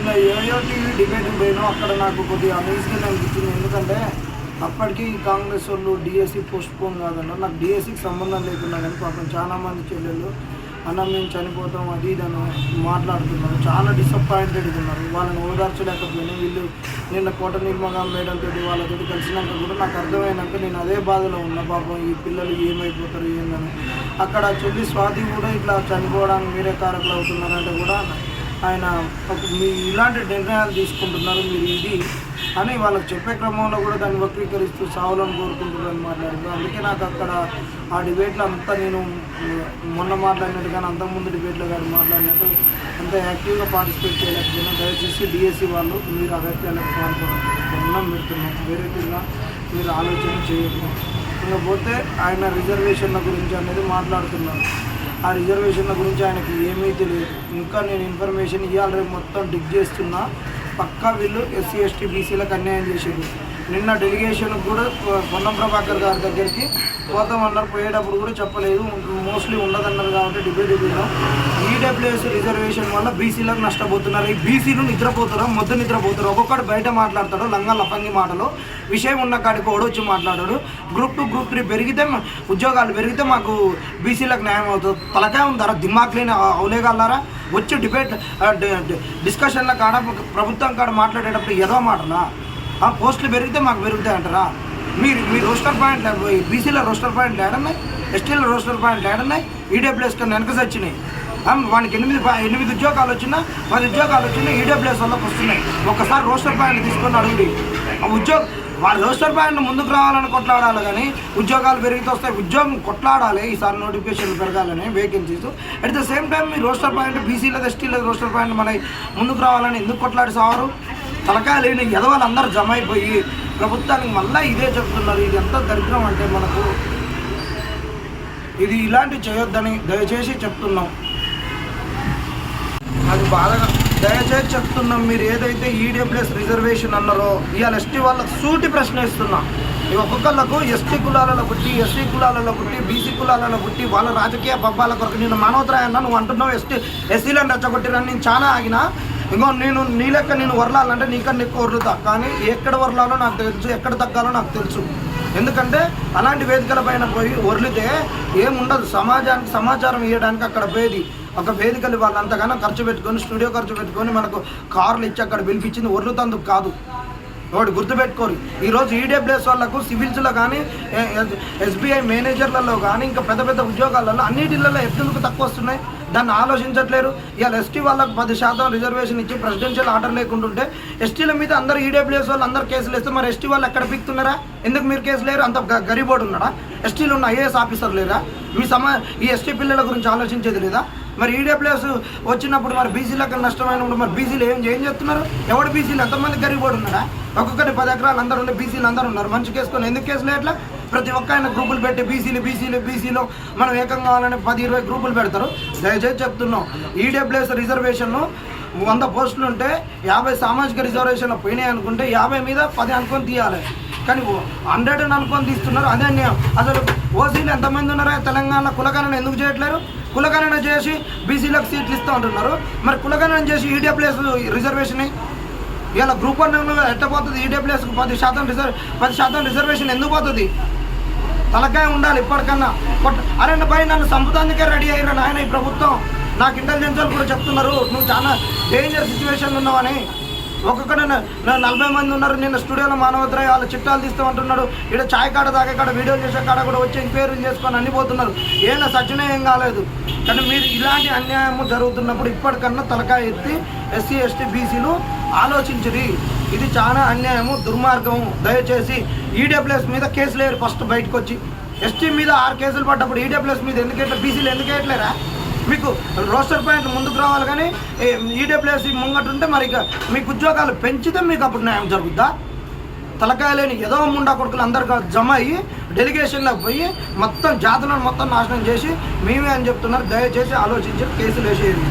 నిన్న ఏయో TV debate పోయినా అక్కడ నాకు కొద్దిగా అమేజ్గా అనిపించింది. ఎందుకంటే అప్పటికి కాంగ్రెస్ వాళ్ళు డిఎస్సి పోస్ట్ పోన్ కాదన్నారు నాకు డిఎస్సికి సంబంధం లేకున్నా కానీ పాపం చాలా మంది చెల్లెళ్ళు అన్న మేము చనిపోతాం అది ఇది అని మాట్లాడుతున్నారు. చాలా డిసప్పాయింటెడ్గా ఉన్నారు. వాళ్ళని ఓదార్చలేకపోయినా వీళ్ళు నిన్న కోట నిర్మగా మేడంతో వాళ్ళతో కలిసినాక కూడా నాకు అర్థమైనాక నేను అదే బాధలో ఉన్నా. పాపం ఈ పిల్లలు ఏమైపోతారు ఏందని అక్కడ చెల్లి స్వాతి కూడా ఇట్లా చనిపోవడానికి మీరే కారకులు అవుతున్నారంటే కూడా ఆయన మీ ఇలాంటి నిర్ణయాలు తీసుకుంటున్నారు మీరు ఇది అని వాళ్ళకి చెప్పే క్రమంలో కూడా దాన్ని వక్రీకరిస్తూ సావులను కోరుకుంటున్నారని మాట్లాడారు అందుకే నాకు అక్కడ ఆ డిబేట్లో అంతా నేను మొన్న మాట్లాడినట్టు కానీ అంతకుముందు డిబేట్లో కానీ మాట్లాడినట్టు అంత యాక్టివ్గా పార్టిసిపేట్ చేయలేకపోయినా దయచేసి డిఎస్సి వాళ్ళు మీరు ఆ పాల్గొనడం పెడుతున్నాం వేరే విధంగా మీరు ఆలోచన చేయకుండా ఇకపోతే ఆయన రిజర్వేషన్ల గురించి అనేది మాట్లాడుతున్నారు. ఆ రిజర్వేషన్ల గురించి ఆయనకి ఏమీ తెలియదు. ఇంకా నేను ఇన్ఫర్మేషన్ ఇవాళ రేపు మొత్తం డిగ్ చేస్తున్నా. పక్కా వీళ్ళు ఎస్సీ ఎస్టీ బీసీలకు అన్యాయం చేసేది నిన్న డెలిగేషన్ కూడా పొన్నం ప్రభాకర్ గారి దగ్గరికి పోతామన్నారు పోయేటప్పుడు కూడా చెప్పలేదు. మోస్ట్లీ ఉండదన్నారు కాబట్టి డిబేట్ ఇద్దాం ఈడబ్ల్యూఎస్ రిజర్వేషన్ వల్ల బీసీలకు నష్టపోతున్నారు. ఈ బీసీలు నిద్రపోతారు? మొద్దు నిద్రపోతారు? ఒక్కొక్కటి బయట మాట్లాడతాడు. లంగా లఫంగి మాటలు. విషయం ఉన్న కాడికి ఓడొచ్చి మాట్లాడాడు. గ్రూప్ టూ గ్రూప్ త్రీ పెరిగితే ఉద్యోగాలు పెరిగితే మాకు బీసీలకు న్యాయం అవుతుంది. తలకాయ ఉందారా? దిమాక్ అవలేగలరా వచ్చి డిబేట్ డిస్కషన్ల కాడ ప్రభుత్వం కాడ మాట్లాడేటప్పుడు ఏదో మాటనా ఆ పోస్టులు పెరిగితే మాకు పెరుగుతాయి అంటారా మీరు మీ రోస్టర్ పాయింట్ బీసీలో రోస్టర్ పాయింట్లు ఏడన్నాయి? ఎస్టీలో రోస్టర్ పాయింట్ ఏడన్నాయి? ఈడబ్ల్యూఎస్ కన్నా వెనకసి వచ్చినాయి వానికి ఎనిమిది ఎనిమిది ఉద్యోగాలు వచ్చినా పది ఉద్యోగాలు వచ్చినా ఈడబ్ల్యూఎస్ వాళ్ళకి వస్తున్నాయి. ఒకసారి రోస్టర్ పాయింట్ తీసుకొని అడుగుడి. ఆ ఉద్యోగ వాళ్ళు రోస్టర్ పాయింట్ ముందుకు రావాలని కొట్లాడాలి కానీ ఉద్యోగాలు పెరిగితే వస్తాయి. ఉద్యోగం కొట్లాడాలి. ఈసారి నోటిఫికేషన్ పెరగాలని vacancies at the same time me roster point బీసీలో ఎస్టీలో రోస్టర్ పాయింట్ మన ముందుకు రావాలని ఎందుకు కొట్లాడి సావరు? తలకాయలు ఎదవాళ్ళు అందరూ జమ అయిపోయి ప్రభుత్వానికి మళ్ళీ ఇదే చెప్తున్నారు. ఇది ఎంత దరిద్రం అంటే మనకు ఇది ఇలాంటివి చేయొద్దని దయచేసి చెప్తున్నాం. అది బాధగా దయచేసి చెప్తున్నాం. మీరు ఏదైతే ఈడబ్ల్యూఎస్ రిజర్వేషన్ అన్నారో ఇవాళ ఎస్టీ వాళ్ళకి సూటి ప్రశ్న ఇస్తున్నా ఈ ఒక్కొక్కళ్ళకు ఎస్టీ కులాలలో పుట్టి ఎస్సీ కులాలలో పుట్టి బీసీ కులాలలో పుట్టి వాళ్ళ రాజకీయ పబ్బాల కొరకు నేను మానవతరాయన్న నువ్వు అంటున్నావు ఎస్టీ ఎస్సీలను రెచ్చగొట్టిరని నేను చాలా ఆగినా. ఇంకో నేను నీ లెక్క నేను వరలాలంటే నీకన్నా ఎక్కువ వరలుతా. కానీ ఎక్కడ వరలాలో నాకు తెలుసు ఎక్కడ తగ్గాలో నాకు తెలుసు. ఎందుకంటే అలాంటి వేదికల పైన పోయి వరిలితే ఏముండదు. సమాజానికి సమాచారం ఇవ్వడానికి అక్కడ పోయేది ఒక వేదికలు వాళ్ళు. అంతగానో ఖర్చు పెట్టుకొని స్టూడియో ఖర్చు పెట్టుకొని మనకు కార్లు ఇచ్చి అక్కడ పిలిపించింది వరులుతందుకు కాదు. ఒకటి గుర్తుపెట్టుకోరు. ఈరోజు ఈడబ్ల్యూఎస్ వాళ్ళకు సివిల్స్లో కానీ ఎస్బీఐ మేనేజర్లలో కానీ ఇంకా పెద్ద పెద్ద ఉద్యోగాలలో అన్నిటిలలో ఎందుకు తక్కువ వస్తున్నాయి. దాన్ని ఆలోచించట్లేరు. ఇవాళ ఎస్టీ వాళ్ళకు పది శాతం రిజర్వేషన్ ఇచ్చి ప్రెసిడెన్షియల్ ఆర్డర్ లేకుంటుంటే ఎస్టీల మీద అందరు ఈడబ్ల్యూఎస్ వాళ్ళు అందరు కేసులు వేస్తే మరి ఎస్టీ వాళ్ళు ఎక్కడ పిక్తున్నారా? ఎందుకు మీరు కేసు లేరు? అంత గరీబోడు ఉన్నాడా? ఎస్టీలు ఉన్న ఐఏఎస్ ఆఫీసర్ లేరా? మీ సమా ఈ ఎస్టీ పిల్లల గురించి ఆలోచించేది లేదా? మరి ఈడబ్ల్యూఎస్ వచ్చినప్పుడు మరి బీసీలకు నష్టమైనప్పుడు మరి బీసీలు ఏం ఏం చేస్తున్నారు? ఎవడు బీసీలు ఎంతమంది గరీబోడు ఉన్నాడా? ఒక్కొక్కటి పది ఎకరాలు అందరు ఉండే బీసీలు అందరు ఉన్నారు. మంచి కేసుకొని ఎందుకు కేసులు ఎట్లా ప్రతి ఒక్క ఆయన గ్రూపులు పెట్టి బీసీలు బీసీలు బీసీలు మనం ఏకం కావాలని పది ఇరవై గ్రూపులు పెడతారు. దయచేసి చెప్తున్నాం ఈడబ్ల్యూఎస్ రిజర్వేషన్లో వంద పోస్టులు ఉంటే యాభై సామాజిక రిజర్వేషన్లు పోయినాయి అనుకుంటే యాభై మీద పది అనుకొని తీయాలి. కానీ హండ్రెడ్ అని అనుకొని తీస్తున్నారు అదే అన్యాయం. అసలు ఓసీలు ఎంతమంది ఉన్నారో? తెలంగాణ కులగణన ఎందుకు చేయట్లేరు? కులగణన చేసి బీసీలకు సీట్లు ఇస్తూ ఉంటున్నారు. మరి కులగణన చేసి ఈడబ్ల్యూఎస్ రిజర్వేషన్ ఇలా గ్రూప్ వన్ ఎట్ట పోతుంది? ఈడబ్ల్యూఎస్కి పది శాతం రిజర్వ్ పది శాతం రిజర్వేషన్ ఎందుకు పోతుంది? తలకాయ ఉండాలి ఇప్పటికన్నా. కొట్ట- అరే భయ నన్ను సంపదానికే రెడీ అయ్యారు నాయన ఈ ప్రభుత్వం. నాకు ఇంటెలిజెన్స్ కూడా చెప్తున్నారు నువ్వు చాలా డేంజర్ సిచ్యువేషన్ ఉన్నావని. ఒక్కొక్కడు నలభై మంది ఉన్నారు నిన్న స్టూడియోలో మానవద్రాయ్ వాళ్ళ చిట్టాలు తీస్తామంటున్నాడు. ఇక్కడ చాయ్ కాడ తాగే కాడ వీడియోలు చేసే కాడ కూడా వచ్చి ఎంక్వైరీలు చేసుకొని అన్ని పోతున్నారు. ఏమైనా సచ్చినా ఏం కాలేదు. కానీ మీరు ఇలాంటి అన్యాయము జరుగుతున్నప్పుడు ఇప్పటికన్నా తలకాయ ఎత్తి ఎస్సీ ఎస్టీ బీసీలు ఆలోచించది. ఇది చాలా అన్యాయము దుర్మార్గము. దయచేసి ఈడబ్ల్యూఎస్ మీద కేసులు లేరు ఫస్ట్ బయటకు వచ్చి ఎస్టీ మీద ఆరు కేసులు పడ్డప్పుడు ఈడబ్ల్యూఎస్ మీద ఎందుకు బీసీలు ఎందుకేయట్లేరా మీకు రోస్టర్ పాయింట్ ముందుకు రావాలి కానీ ఈడబ్ల్యూఎస్ ముంగటుంటే మరి ఇక మీకు ఉద్యోగాలు పెంచితే మీకు అప్పుడు న్యాయం జరుగుద్దా? తలకాయ లేని ఏదో ముండా కొడుకులు అందరికీ జమ అయ్యి డెలిగేషన్లో పోయి మొత్తం జాతులను మొత్తం నాశనం చేసి మేమే అని చెప్తున్నారు. దయచేసి ఆలోచించి కేసులు వేసేయండి.